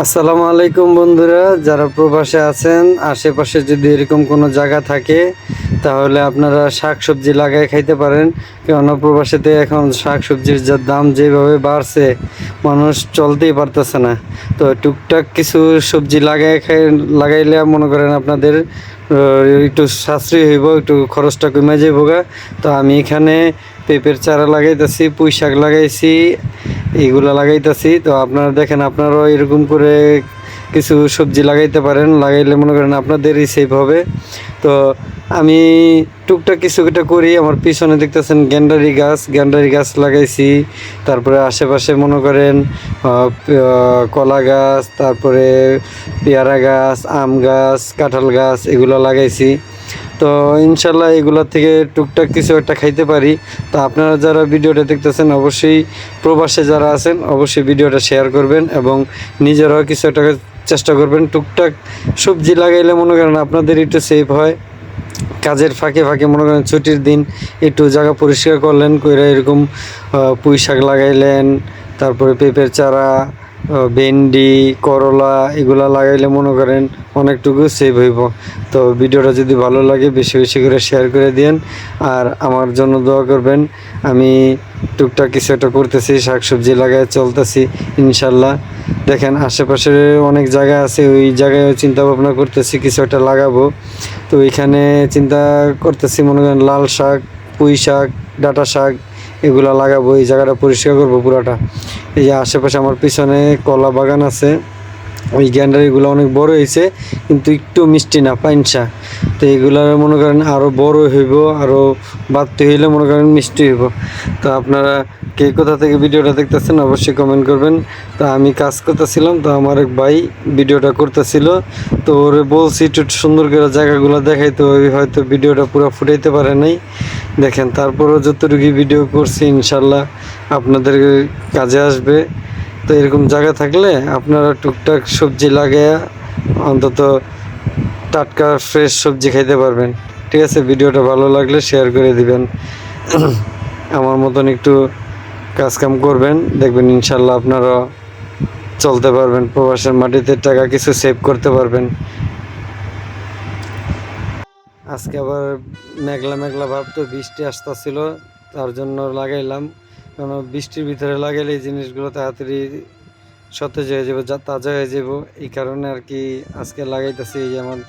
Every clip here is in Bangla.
আসসালামু আলাইকুম বন্ধুরা, যারা প্রবাসে আছেন, আশেপাশে যদি এরকম কোনো জায়গা থাকে, তাহলে আপনারা শাক সবজি লাগাই খাইতে পারেন। কেননা প্রবাসেতে এখন শাক সবজির যা দাম যেভাবে বাড়ছে, মানুষ চলতেই পারতেছে না। তো টুকটাক কিছু সবজি লাগাই খাই, লাগাইলে মনে করেন আপনাদের একটু সাশ্রয়ী হইব, একটু খরচটা কমে যাইব তো আমি এখানে পেঁপের চারা লাগাইতেছি পুঁই শাক লাগাইছি এইগুলা লাগাইতেছি। তো আপনারা দেখেন, আপনারাও এরকম করে কিছু সবজি লাগাইতে পারেন। লাগাইলে মনে করেন আপনাদেরই সেভ হবে। তো আমি টুকটাক কিছু একটা করি। আমার পিছনে দেখতেছেন গ্যান্ডারি গাছ। গ্যান্ডারি গাছ লাগাইছি। তারপরে আশেপাশে মনে করেন কলা গাছ, তারপরে পেয়ারা গাছ, আম গাছ, কাঁঠাল গাছ, এগুলো লাগাইছি। তো ইনশাল্লাহ এগুলোর থেকে টুকটাক কিছু একটা খাইতে পারি। তো আপনারা যারা ভিডিওটা দেখতেছেন, অবশ্যই প্রবাসে যারা আছেন, অবশ্যই ভিডিওটা শেয়ার করবেন এবং নিজেরাও কিছু একটা চেষ্টা করবেন। টুকটাক সবজি লাগাইলে মনে করেন আপনাদের একটু সেভ হয়। কাজের ফাঁকে ফাঁকে মনে করেন ছুটির দিন একটু জায়গা পরিষ্কার করলেন, কইরা এরকম পুঁই শাক লাগাইলেন, তারপরে পেঁপের চারা ভেন্ডি, করলা এগুলা লাগাইলে মনে করেন অনেকটুকু সেভ হইব। তো ভিডিওটা যদি ভালো লাগে, বেশি বেশি করে শেয়ার করে দিন আর আমার জন্য দোয়া করবেন, আমি টুকটাক কিছু একটা করতেছি, শাকসবজি লাগায় চলতেছি, ইনশাল্লাহ। দেখেন, আশেপাশে অনেক জায়গা আছে, ওই জায়গায় চিন্তা ভাবনা করতেছি, কিছু একটা লাগাবো। তো ওইখানে চিন্তা করতেছি, মনে করেন লাল শাক, পুঁই শাক, ডাঁটা শাক এগুলা লাগাবো, এই জায়গাটা পরিষ্কার করব পুরাটা। এই যে আশেপাশে আমার পিছনে কলা বাগান আছে। ওই গ্যান্ডারিগুলো অনেক বড় হয়েছে, কিন্তু একটু মিষ্টি না, পাইনসা। তো এগুলার মনে করেন আরও বড় হইব আরও বাড়তে হইলে মনে করেন মিষ্টি হইব। তো আপনারা কে কোথা থেকে ভিডিওটা দেখতেছেন অবশ্যই কমেন্ট করবেন। তো আমি কাজ করতেছিলাম, তো আমার এক ভাই ভিডিওটা করতেছিল। তো ওরে বলছি, একটু সুন্দর করে জায়গাগুলো দেখাইতে ওই হয়তো ভিডিওটা পুরো ফুটাইতে পারে নাই। দেখেন, তারপরও যতটুকু ভিডিও করছি, ইনশাল্লাহ আপনাদের কাজে আসবে। তো এরকম জায়গা থাকলে আপনারা টুকটাক সবজি লাগাইয়া অন্তত টাটকা ফ্রেশ সবজি খাইতে পারবেন। ঠিক আছে, ভিডিওটা ভালো লাগলে শেয়ার করে দিবেন। আমার মতন একটু কাজ কাম করবেন, দেখবেন ইনশাল্লাহ আপনারা চলতে পারবেন, প্রবাসের মাটিতে টাকা কিছু সেভ করতে পারবেন। আজকে আবার মেঘলা মেঘলা ভাব তো বৃষ্টি আসতেছিল, তার জন্য লাগাইলাম। কারণ বৃষ্টির ভিতরে লাগাইলে এই জিনিসগুলো তাড়াতাড়ি সতেজ হয়ে যাবে তাজা হয়ে যাব। এই কারণে আর কি আজকে লাগাইতেছি, এই আমার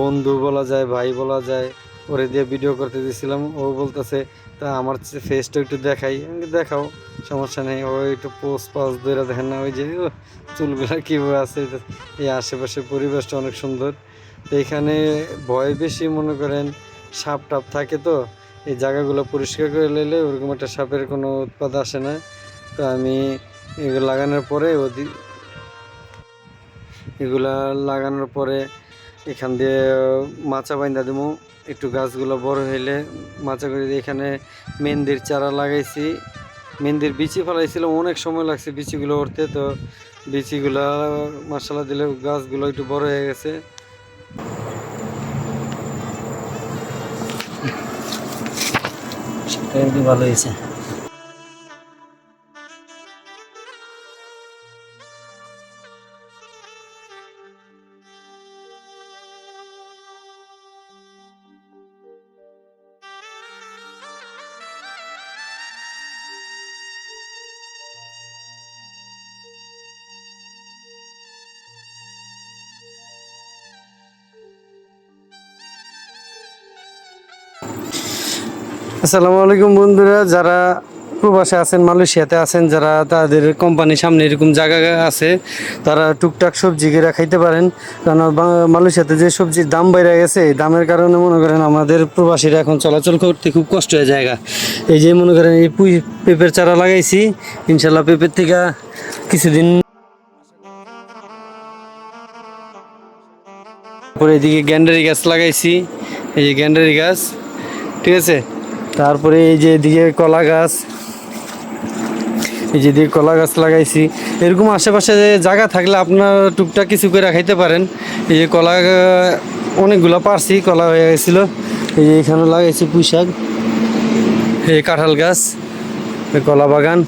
বন্ধু বলা যায়, ভাই বলা যায়, ওরে দিয়ে ভিডিও করতে দিয়েছিলাম ও বলতেছে, তা আমার ফেসটা একটু দেখাই। দেখাও, সমস্যা নেই। ও একটু পোস্ট পাস ধরে দেখেন না, ওই যে চুলগুলা কীভাবে আছে? এই আশেপাশের পরিবেশটা অনেক সুন্দর। এখানে ভয় বেশি মনে করেন, সাপ টাপ থাকে তো, এই জায়গাগুলো পরিষ্কার করে নিলে ওরকম একটা সাপের কোনো উৎপাদ আসে না। তো আমি এগুলো লাগানোর পরে ওদি এগুলা লাগানোর পরে এখান দিয়ে মাচা বাইন্দা দেবো একটু গাছগুলো বড় হইলে মাচা করে দিয়ে এখানে মেহেন্দির চারা লাগাইছি। মেহেন্দির বিচি ফেলাইছিলাম, অনেক সময় লাগছে বিচিগুলো উঠতে। তো বিচিগুলা মশলা দিলে গাছগুলো একটু বড় হয়ে গেছে। সেটা ভালো হয়েছে। আসসালামু আলাইকুম বন্ধুরা, যারা প্রবাসে আছেন, মালয়েশিয়াতে আছেন, যারা তাদের কোম্পানির সামনে এরকম জায়গা আছে, তারা টুকটাক সবজি কিনা খাইতে পারেন। কারণ মালয়েশিয়াতে যে সবজির দাম বেড়ে গেছে দামের কারণে মনে করেন আমাদের প্রবাসীরা এখন চলাচল করতে খুব কষ্ট হয়ে জায়গা। এই যে মনে করেন এই পুঁই পেঁপের চারা লাগাইছি, ইনশাল্লাহ পেঁপের থেকে কিছুদিন তারপরে এদিকে গ্যান্ডারি গাছ লাগাইছি, এই যে গ্যান্ডারি গাছ, ঠিক আছে? তারপরে এই যে এদিকে কলা গাছ, এই যে এদিকে কলা গাছ লাগাইছি। এরকম আশেপাশে জায়গা থাকলে আপনার টুকটাক কিছু করে খাইতে পারেন। এই যে কলা, অনেকগুলো পারছি, কলা হয়ে গেছিল। এই যে এখানে লাগাইছি পুঁই শাক এই কাঁঠাল গাছ কলা বাগান।